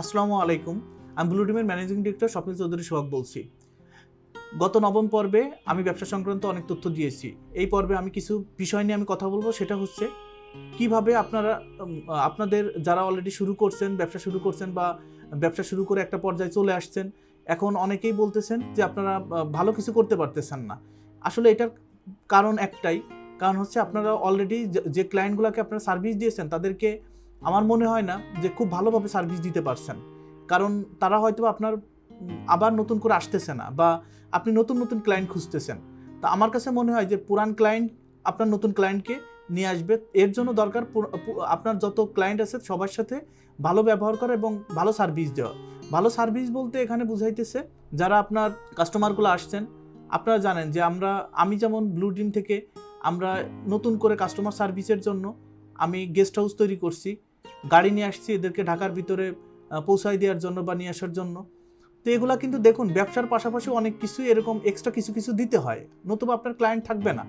আসসালামু আলাইকুম। আমি ব্লু টিমের ম্যানেজিং ডিরেক্টর স্বপ্নিল চৌধুরী সোহাগ বলছি। গত নবম পর্বে আমি ব্যবসা সংক্রান্ত অনেক তথ্য দিয়েছি। এই পর্বে আমি কিছু বিষয় নিয়ে আমি কথা বলব, সেটা হচ্ছে কীভাবে আপনারা আপনাদের যারা অলরেডি শুরু করছেন, ব্যবসা শুরু করছেন বা ব্যবসা শুরু করে একটা পর্যায়ে চলে আসছেন, এখন অনেকেই বলতেছেন যে আপনারা ভালো কিছু করতে পারতেছেন না। আসলে এটার কারণ একটাই, কারণ হচ্ছে আপনারা অলরেডি যে ক্লায়েন্টগুলোকে আপনারা সার্ভিস দিয়েছেন, তাদেরকে আমার মনে হয় না যে খুব ভালোভাবে সার্ভিস দিতে পারছেন। কারণ তারা হয়তো আপনার আবার নতুন করে আসতেছে না বা আপনি নতুন নতুন ক্লায়েন্ট খুঁজতেছেন। তা আমার কাছে মনে হয় যে পুরান ক্লায়েন্ট আপনার নতুন ক্লায়েন্টকে নিয়ে আসবে। এর জন্য দরকার আপনার যত ক্লায়েন্ট আছে সবার সাথে ভালো ব্যবহার করা এবং ভালো সার্ভিস দেওয়া। ভালো সার্ভিস বলতে এখানে বুঝাইতেছে যারা আপনার কাস্টমারগুলো আসছেন, আপনারা জানেন যে আমরা, আমি যেমন ব্লু টিম থেকে আমরা নতুন করে কাস্টমার সার্ভিসের জন্য আমি গেস্ট হাউস তৈরি করছি। গাড়ি নিয়ে আসছি, এদেরকে ঢাকার ভিতরে পৌঁছায় দেওয়ার জন্য বা নিয়ে আসার জন্য। তো এগুলা কিন্তু দেখুন, ব্যবসার পাশাপাশি অনেক কিছু এরকম এক্সট্রা কিছু কিছু দিতে হয়, নতুবা আপনার ক্লায়েন্ট থাকবে না।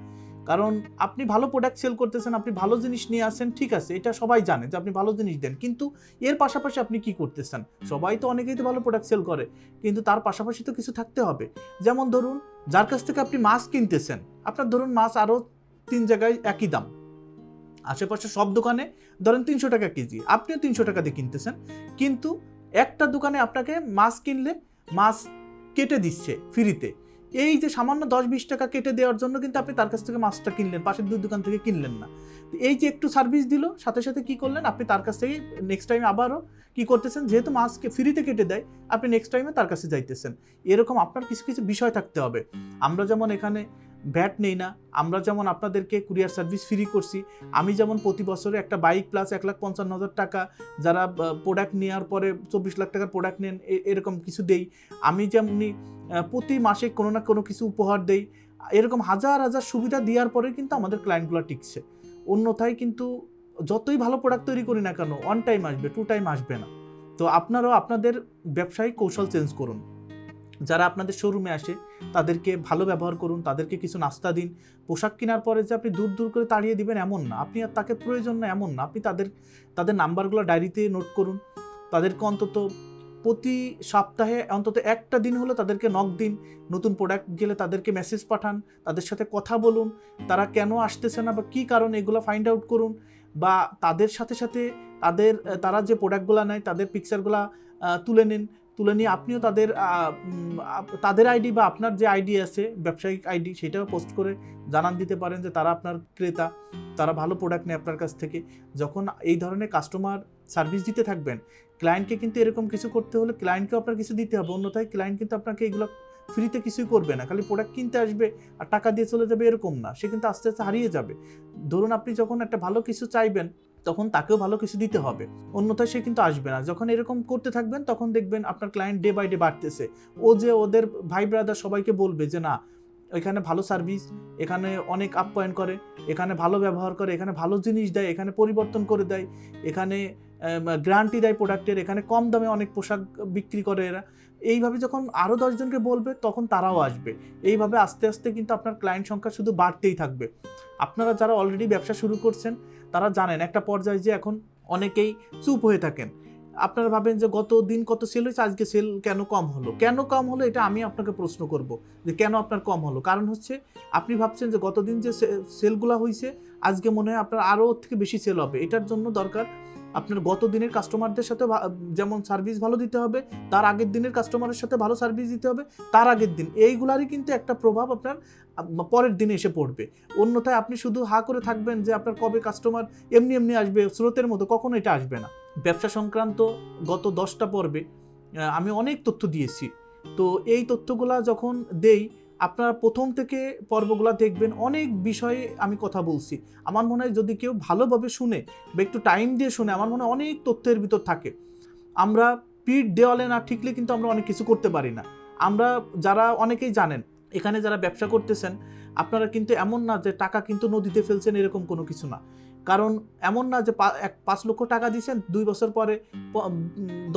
কারণ আপনি ভালো প্রোডাক্ট সেল করতেছেন, আপনি ভালো জিনিস নিয়ে আসেন, ঠিক আছে, এটা সবাই জানে যে আপনি ভালো জিনিস দেন। কিন্তু এর পাশাপাশি আপনি কি করতেছেন? সবাই তো অনেকেই তো ভালো প্রোডাক্ট সেল করে, কিন্তু তার পাশাপাশি তো কিছু থাকতে হবে। যেমন ধরুন, যার কাছ থেকে আপনি মাছ কিনতেছেন, আপনার ধরুন মাছ আরও তিন জায়গায় একই দাম। আশেপাশে সব দোকানে, ধরেন তিনশো টাকা কেজি, আপনিও তিনশো টাকা দিয়ে কিনতেছেন। কিন্তু একটা দোকানে আপনাকে মাছ কিনলে, মাছ কেটে দিচ্ছে ফ্রিতে। এই যে সামান্য দশ বিশ টাকা কেটে দেওয়ার জন্য কিন্তু আপনি তার কাছ থেকে মাছটা কিনলেন, পাশের দুই দোকান থেকে কিনলেন না। এই যে একটু সার্ভিস দিল, সাথে সাথে কি করলেন, আপনি তার কাছ থেকে নেক্সট টাইম আবারও কি করতেছেন, যেহেতু মাছকে ফ্রিতে কেটে দেয়, আপনি নেক্সট টাইমে তার কাছে যাইতেছেন। এরকম আপনার কিছু কিছু বিষয় থাকতে হবে। আমরা যেমন এখানে ভ্যাট নেই না। আমরা যেমন আপনাদেরকে কুরিয়ার সার্ভিস ফ্রি করছি, আমি যেমন প্রতি বছরে একটা বাইক প্লাস এক লাখ পঞ্চান্ন হাজার টাকা যারা প্রোডাক্ট নেওয়ার পরে চব্বিশ লাখ টাকার প্রোডাক্ট নেন এরকম কিছু দেই। আমি যেমনি প্রতি মাসে কোনো না কোনো কিছু উপহার দেই। এরকম হাজার হাজার সুবিধা দেওয়ার পরে কিন্তু আমাদের ক্লায়েন্টগুলো টিকছে। অন্যথায় কিন্তু যতই ভালো প্রোডাক্ট তৈরি করি না কেন ওয়ান টাইম আসবে টু টাইম আসবে না। তো আপনারাও আপনাদের ব্যবসায়িক কৌশল চেঞ্জ করুন। যারা আপনাদের শোরুমে আসে, তাদেরকে ভালো ব্যবহার করুন, তাদেরকে কিছু নাস্তা দিন। পোশাক কেনার পরে যে আপনি দূর দূর করে তাড়িয়ে দিবেন এমন না। আপনি আর তাকে প্রয়োজন না, এমন না। আপনি তাদের তাদের নাম্বারগুলো ডায়েরিতে নোট করুন। তাদেরকে অন্তত প্রতি সপ্তাহে অন্তত একটা দিন হলো তাদেরকে নক দিন। নতুন প্রোডাক্ট গেলে তাদেরকে মেসেজ পাঠান, তাদের সাথে কথা বলুন। তারা কেন আসতেছে না বা কী কারণ এগুলো ফাইন্ড আউট করুন? বা তাদের সাথে সাথে তাদের, তারা যে প্রোডাক্টগুলো নেয়, তাদের পিকচারগুলো তুলে নিন। তুলে নিয়ে আপনিও তাদের তাদের আইডি বা আপনার যে আইডি আছে, ব্যবসায়িক আইডি, সেটাও পোস্ট করে জানান দিতে পারেন যে তারা আপনার ক্রেতা, তারা ভালো প্রোডাক্ট নেয় আপনার কাছ থেকে। যখন এই ধরনের কাস্টমার সার্ভিস দিতে থাকবেন ক্লায়েন্টকে কিন্তু এরকম কিছু করতে হলে ক্লায়েন্টকেও আপনার কিছু দিতে হবে। অন্যথায় ক্লায়েন্ট কিন্তু আপনাকে এগুলো ফ্রিতে কিছুই করবে না। খালি প্রোডাক্ট কিনতে আসবে আর টাকা দিয়ে চলে যাবে এরকম না। সে কিন্তু আস্তে আস্তে হারিয়ে যাবে। ধরুন আপনি যখন একটা ভালো কিছু চাইবেন তখন তাকেও ভালো কিছু দিতে হবে। অন্যথায় সে কিন্তু আসবে না। যখন এরকম করতে থাকবেন, তখন দেখবেন আপনার ক্লায়েন্ট ডে বাই ডে বাড়তেছে। ও যে ওদের ভাই ব্রাদার সবাইকে বলবে যে, না, এখানে ভালো সার্ভিস এখানে অনেক আপ্যায়ন করে, এখানে ভালো ব্যবহার করে, এখানে ভালো জিনিস দেয়, এখানে পরিবর্তন করে দেয়, এখানে গ্যারান্টি দেয় প্রোডাক্টের এখানে কম দামে অনেক পোশাক বিক্রি করে এরা। এইভাবে যখন আরও দশজনকে বলবে, তখন তারাও আসবে। এইভাবে আস্তে আস্তে কিন্তু আপনার ক্লায়েন্ট সংখ্যা শুধু বাড়তেই থাকবে। আপনারা যারা অলরেডি ব্যবসা শুরু করছেন তারা জানেন, একটা পর্যায়ে যে এখন অনেকেই চুপ হয়ে থাকেন। আপনারা ভাবেন যে গত দিন কত সেল হয়েছে, আজকে সেল কেন কম হলো? কেন কম হলো এটা আমি আপনাকে প্রশ্ন করব যে কেন আপনার কম হলো? কারণ হচ্ছে আপনি ভাবছেন যে গতদিন যে সেলগুলো হয়েছে আজকে মনে হয় আপনার আরও থেকে বেশি সেল হবে। এটার জন্য দরকার আপনার গত দিনের কাস্টমারদের সাথে যেমন সার্ভিস ভালো দিতে হবে, তার আগের দিনের কাস্টমারের সাথে ভালো সার্ভিস দিতে হবে, তার আগের দিন। এইগুলারই কিন্তু একটা প্রভাব আপনার পরের দিনে এসে পড়বে। অন্যথায় আপনি শুধু হা করে থাকবেন যে আপনার কবে কাস্টমার এমনি এমনি আসবে, স্রোতের মতো কখনো এটা আসবে না। ব্যবসা সংক্রান্ত গত দশটা পর্বে আমি অনেক তথ্য দিয়েছি। তো এই তথ্যগুলা যখন দেই আপনারা প্রথম থেকে পর্বগুলো দেখবেন, অনেক বিষয়ে আমি কথা বলছি। আমার মনে হয় যদি কেউ ভালোভাবে শুনে বা একটু টাইম দিয়ে শুনে, আমার মনে হয় অনেক তথ্যের ভিতর থাকে। আমরা পিঠ দেওয়ালে না ঠিকলে কিন্তু আমরা অনেক কিছু করতে পারি না। আমরা যারা অনেকেই জানেন, এখানে যারা ব্যবসা করতেছেন, আপনারা কিন্তু এমন না যে টাকা কিন্তু নদীতে ফেলছেন এরকম কোনো কিছু না। কারণ এমন না যে এক, পাঁচ লক্ষ টাকা দিয়েছেন দুই বছর পরে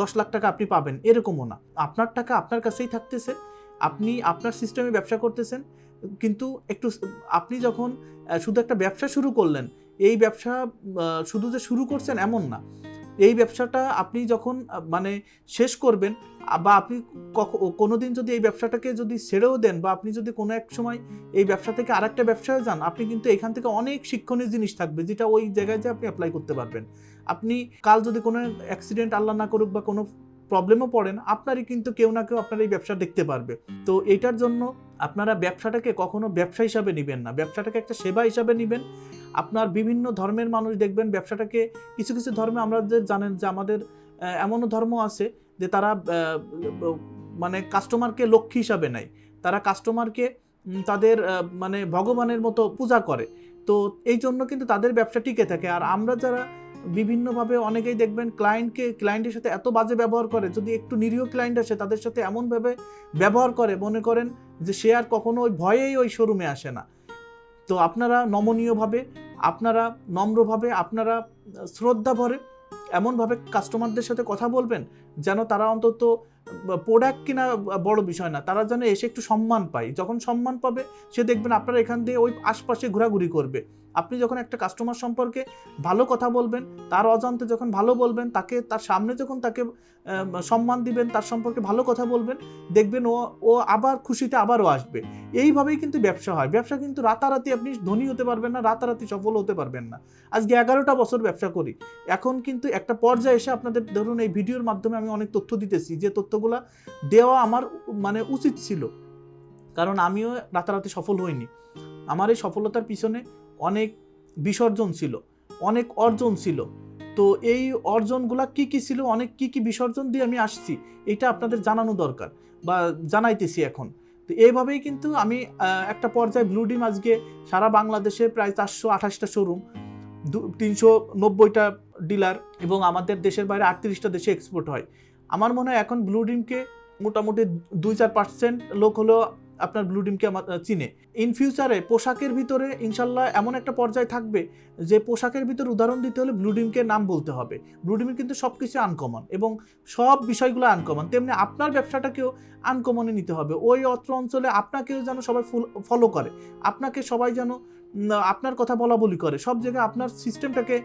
দশ লাখ টাকা আপনি পাবেন, এরকমও না। আপনার টাকা আপনার কাছেই থাকতেছে আপনি আপনার সিস্টেমে ব্যবসা করতেছেন, কিন্তু একটু আপনি যখন শুধু একটা ব্যবসা শুরু করলেন, এই ব্যবসা শুধু যে শুরু করছেন এমন না। এই ব্যবসাটা আপনি যখন মানে শেষ করবেন বা আপনি কোনো দিন যদি এই ব্যবসাটাকে যদি ছেড়েও দেন, বা আপনি যদি কোনো এক সময় এই ব্যবসা থেকে আরেকটা ব্যবসায় যান, আপনি কিন্তু এখান থেকে অনেক শিক্ষণীয় জিনিস থাকবে, যেটা ওই জায়গায় যে আপনি অ্যাপ্লাই করতে পারবেন। আপনি কাল যদি কোনো অ্যাক্সিডেন্ট আল্লাহ না করুক, বা কোনো প্রবলেমও পড়েন, আপনারই কিন্তু কেউ না কেউ আপনার এই ব্যবসা দেখতে পারবে। তো এটার জন্য আপনারা ব্যবসাটাকে কখনো ব্যবসা হিসাবে নেবেন না। ব্যবসাটাকে একটা সেবা হিসাবে নেবেন। আপনার বিভিন্ন ধর্মের মানুষ দেখবেন, ব্যবসাটাকে কিছু কিছু ধর্মে আমরা জানেন যে আমাদের এমনও ধর্ম আছে যে তারা মানে কাস্টমারকে লক্ষ্মী হিসাবে নেয়। তারা কাস্টমারকে তাদের মানে ভগবানের মতো পূজা করে। তো এই জন্য কিন্তু তাদের ব্যবসা টিকে থাকে। আর আমরা যারা বিভিন্নভাবে অনেকেই দেখবেন ক্লায়েন্টকে ক্লায়েন্টের সাথে এত বাজে ব্যবহার করে, যদি একটু নিরীহ ক্লায়েন্ট আসে, তাদের সাথে এমনভাবে ব্যবহার করে, মনে করেন যে সে আর কখনো ওই ভয়েই ওই শোরুমে আসে না। তো আপনারা নমনীয়ভাবে, আপনারা নম্রভাবে, আপনারা শ্রদ্ধা ভরে এমনভাবে কাস্টমারদের সাথে কথা বলবেন, যেন তারা অন্তত প্রোডাক্ট কিনা বড় বিষয় না, তারা যেন এসে একটু সম্মান পায়। যখন সম্মান পাবে, সে দেখবেন আপনারা এখান দিয়ে ওই আশপাশে ঘোরাঘুরি করবে। আপনি যখন একটা কাস্টমার সম্পর্কে ভালো কথা বলবেন, তার অজান্তে যখন ভালো বলবেন, তাকে, তার সামনে যখন তাকে সম্মান দিবেন, তার সম্পর্কে ভালো কথা বলবেন, দেখবেন ও ও আবার খুশিতে আবারও আসবে। এইভাবেই কিন্তু ব্যবসা হয়। ব্যবসা কিন্তু রাতারাতি আপনি ধনী হতে পারবেন না, রাতারাতি সফল হতে পারবেন না। আজকে এগারোটা বছর ব্যবসা করি। এখন কিন্তু একটা পর্যায়ে এসে আপনাদের ধরুন এই ভিডিওর মাধ্যমে আমি অনেক তথ্য দিতেছি। যে তথ্যগুলো দেওয়া আমার মানে উচিত ছিল। কারণ আমিও রাতারাতি সফল হইনি। আমার এই সফলতার পিছনে অনেক বিসর্জন ছিল, অনেক অর্জন ছিল। তো এই অর্জনগুলা কি কি ছিল, অনেক কি কি বিসর্জন দিয়ে আমি আসছি, এটা আপনাদের জানানো দরকার বা জানাইতেছি এখন। তো এইভাবেই কিন্তু আমি একটা পর্যায়ে ব্লু ডিম আজকে সারা বাংলাদেশে প্রায় চারশো আঠাশটা শোরুম দু, তিনশো নব্বইটা ডিলার এবং আমাদের দেশের বাইরে আটত্রিশটা দেশে এক্সপোর্ট হয়। আমার মনে হয় এখন ব্লু ডিমকে মোটামুটি দুই চার পার্সেন্ট লোক হলো আপনার ব্লু ডিমকে আমার চিনে। ইন ফিউচারে পোশাকের ভিতরে ইনশাল্লাহ এমন একটা পর্যায়ে থাকবে যে পোশাকের ভিতরে উদাহরণ দিতে হলে ব্লু ডিমকে নাম বলতে হবে। ব্লু ডিমের কিন্তু সব কিছু আনকমন এবং সব বিষয়গুলো আনকমন তেমনি আপনার ব্যবসাটাকেও আনকমনে নিতে হবে। ওই অত্র অঞ্চলে আপনাকেও যেন সবাই ফলো করে। আপনাকে সবাই যেন আপনার কথা বলা বলি করে। সব জায়গায় আপনার সিস্টেমটাকে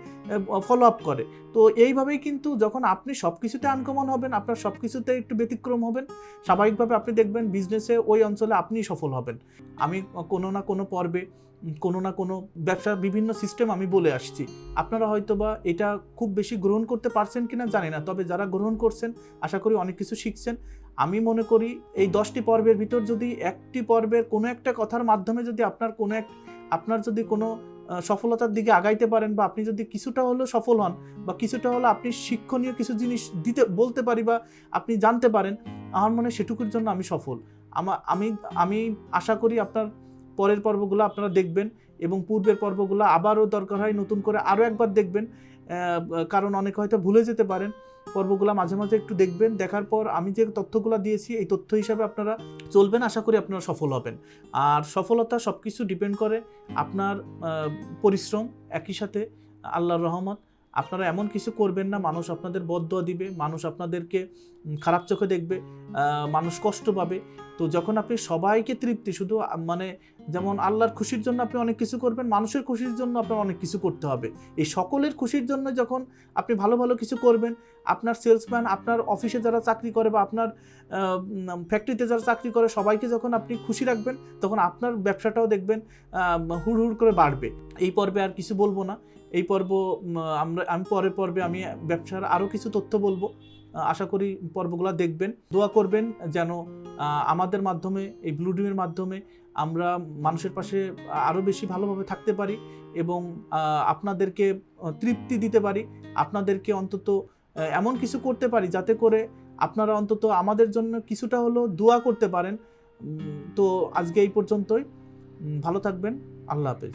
ফলো আপ করে। তো এইভাবেই কিন্তু যখন আপনি সব কিছুতে আনকমন হবেন, আপনার সব কিছুতে একটু ব্যতিক্রম হবেন, স্বাভাবিকভাবে আপনি দেখবেন বিজনেসে ওই অঞ্চলে আপনিই সফল হবেন। আমি কোনো না কোনো পর্বে, কোনো না কোনো ব্যবসার বিভিন্ন সিস্টেম আমি বলে আসছি। আপনারা হয়তো বা এটা খুব বেশি গ্রহণ করতে পারছেন কিনা জানি না, তবে যারা গ্রহণ করছেন, আশা করি অনেক কিছু শিখছেন। আমি মনে করি এই দশটি পর্বের ভিতর যদি একটি পর্বের কোনো একটা কথার মাধ্যমে যদি আপনার কোনো এক আপনার যদি কোনো সফলতার দিকে আগাইতে পারেন বা আপনি যদি কিছুটা হলেও সফল হন বা কিছুটা হলো আপনি শিক্ষণীয় কিছু জিনিস দিতে, বলতে পারি বা আপনি জানতে পারেন, আমার মনে সেটুকুর জন্য আমি সফল। আমা, আমি আমি আশা করি আপনার পরের পর্বগুলো আপনারা দেখবেন এবং পূর্বের পর্বগুলো আবারও দরকার হয় নতুন করে আরও একবার দেখবেন কারণ অনেকে হয়তো ভুলে যেতে পারেন। পর্বগুলো মাঝে মাঝে একটু দেখবেন, দেখার পর আমি যে তথ্যগুলো দিয়েছি, এই তথ্য হিসাবে আপনারা চলবেন, আশা করি আপনারা সফল হবেন। আর সফলতা সব কিছু ডিপেন্ড করে আপনার পরিশ্রম, একই সাথে আল্লাহর রহমত আপনারা এমন কিছু করবেন না, মানুষ আপনাদের বদ্ধ দিবে, মানুষ আপনাদেরকে খারাপ চোখে দেখবে মানুষ কষ্ট পাবে। তো যখন আপনি সবাইকে তৃপ্তি, শুধু মানে যেমন আল্লাহর খুশির জন্য আপনি অনেক কিছু করবেন, মানুষের খুশির জন্য আপনার অনেক কিছু করতে হবে। এই সকলের খুশির জন্য যখন আপনি ভালো ভালো কিছু করবেন, আপনার সেলসম্যান আপনার অফিসে যারা চাকরি করে বা আপনার ফ্যাক্টরিতে যারা চাকরি করে, সবাইকে যখন আপনি খুশি রাখবেন, তখন আপনার ব্যবসাটাও দেখবেন হুড় হুড় করে বাড়বে। এই পর্বে আর কিছু বলব না। এই পর্ব আমরা, আমি পরের পর্বে আমি ব্যবসার আরও কিছু তথ্য বলব। আশা করি পর্বগুলো দেখবেন। দোয়া করবেন যেন আমাদের মাধ্যমে, এই ব্লু ডিমের মাধ্যমে আমরা মানুষের পাশে আরও বেশি ভালোভাবে থাকতে পারি এবং আপনাদেরকে তৃপ্তি দিতে পারি, আপনাদেরকে অন্তত এমন কিছু করতে পারি যাতে করে আপনারা অন্তত আমাদের জন্য কিছুটা হলেও দোয়া করতে পারেন। তো আজকে এই পর্যন্তই। ভালো থাকবেন। আল্লাহ হাফেজ।